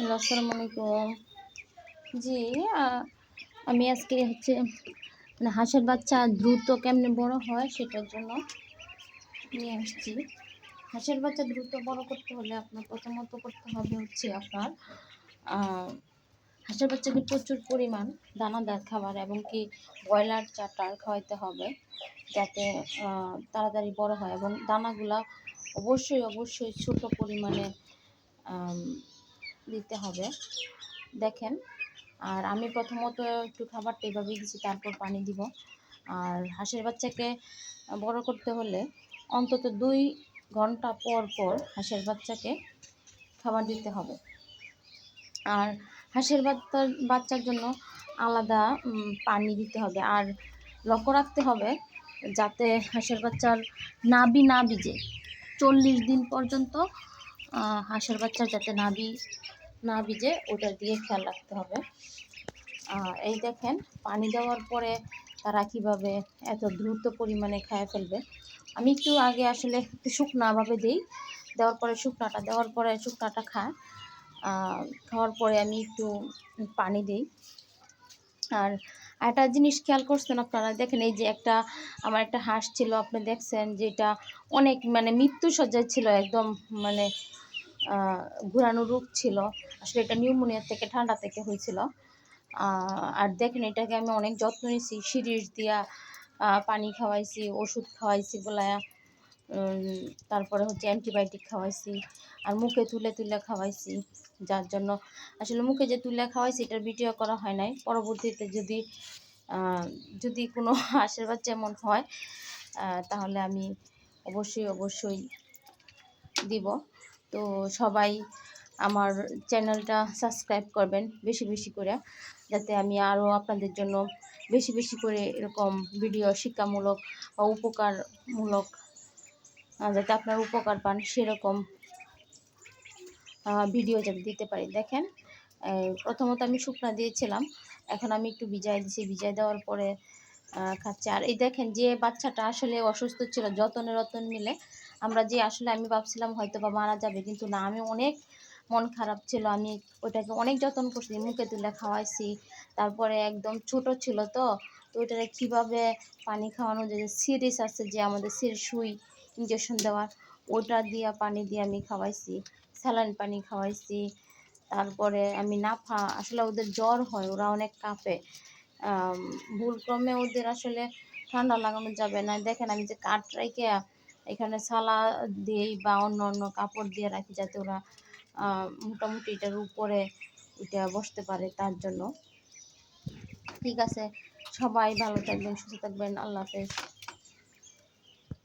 Hello আসসালামু আলাইকুম। জি আমি আজকে হচ্ছে মানে হাঁসের বাচ্চা দ্রুত কেমনে বড় হয় সেটার জন্য নিয়ে আসছি। হাঁসের বাচ্চা দ্রুত বড় করতে হলে আপনার প্রথমত করতে হবে হচ্ছে আপনার হাঁসের বাচ্চাকে প্রচুর পরিমাণ দানাদার খাবার এবং কি ব্রয়লার চাটার খাওয়াইতে হবে যাতে তাড়াতাড়ি বড় হয় এবং দানাগুলা অবশ্যই অবশ্যই ছোট পরিমাণে দিতে হবে। দেখেন, আর আমি প্রথমত একটু খাবারটা এভাবেই দিচ্ছি, তারপর পানি দিব। আর হাঁসের বাচ্চাকে বড় করতে হলে অন্তত দুই ঘণ্টা পর পর হাঁসের বাচ্চাকে খাবার দিতে হবে। আর হাঁসের বাচ্চার বাচ্চার জন্য আলাদা পানি দিতে হবে। আর লক্ষ্য রাখতে হবে যাতে হাঁসের বাচ্চার নাবি না ভিজে। চল্লিশ দিন পর্যন্ত হাঁসের বাচ্চার যাতে নাবি না ভিজে ওটার দিয়ে খেয়াল রাখতে হবে। আহ, এই দেখেন পানি দেওয়ার পরে তারা কীভাবে এত দ্রুত পরিমাণে খায় ফেলবে। আমি একটু আগে আসলে একটু শুকনাভাবে দিই। দেওয়ার পরে শুকনাটা দেওয়ার পরে শুকনাটা খায়। খাওয়ার পরে আমি একটু পানি দিই। আর একটা জিনিস খেয়াল করছেন আপনারা দেখেন এই যে একটা আমার একটা হাঁস ছিল আপনি দেখছেন যেটা অনেক মানে মৃত্যু সজ্জায় ছিল একদম মানে ঘুরানো রোগ ছিল। আসলে এটা নিউমোনিয়া থেকে, ঠান্ডা থেকে হয়েছিল। আর দেখেন এটাকে আমি অনেক যত্ন নিয়েছি। সিরিজ দিয়া পানি খাওয়াইছি, ওষুধ খাওয়াইছি বলায়া তারপরে হচ্ছে অ্যান্টিবায়োটিক খাওয়াইছি, আর মুখে তুলে তুলে খাওয়াইছি, যার জন্য আসলে মুখে যে তুলে খাওয়াইছি, এটার ভিডিও করা হয় নাই। পরবর্তীতে যদি যদি কোনো আশীর্বাদ যেমন হয় তাহলে আমি অবশ্যই অবশ্যই দিব। তো সবাই আমার চ্যানেলটা সাবস্ক্রাইব করবেন বেশি বেশি করে, যাতে আমি আরও আপনাদের জন্য বেশি বেশি করে এরকম ভিডিও শিক্ষামূলক বা উপকারমূলক যাতে আপনার উপকার পান সেরকম ভিডিও যাতে দিতে পারি। দেখেন প্রথমত আমি শুকনা দিয়েছিলাম, এখন আমি একটু ভিজাই দিছি। ভিজাই দেওয়ার পরে খাচ্ছে। আর এই দেখেন যে বাচ্চাটা আসলে অসুস্থ ছিল যতনে রতন মিলে আমরা যে আসলে আমি ভাবছিলাম হয়তো বা মারা যাবে, কিন্তু না, আমি অনেক মন খারাপ ছিল। আমি ওটাকে অনেক যত্ন করছি, মুখে তুলে খাওয়াইছি। তারপরে একদম ছোট ছিল তো তো ওটারে কীভাবে পানি খাওয়ানো যে সিরিজ আছে যে আমাদের সির সুই ইঞ্জেকশন দেওয়ার ওটা দিয়ে পানি দিয়ে আমি খাওয়াইছি, স্যালাইন পানি খাওয়াইছি। তারপরে আমি নাফা, আসলে ওদের জ্বর হয়, ওরা অনেক কাঁপে। ভুলক্রমে ওদের আসলে ঠান্ডা লাগানো যাবে না। দেখেন আমি যে কাঠ রেখে এখানে সালা দিই বা অন্য অন্য কাপড় দিয়ে রাখি যাতে ওরা মোটামুটি এটার উপরে এটা বসতে পারে তার জন্য। ঠিক আছে, সবাই ভালো থাকবেন, সুস্থ থাকবেন, আল্লাহ হাফেজ।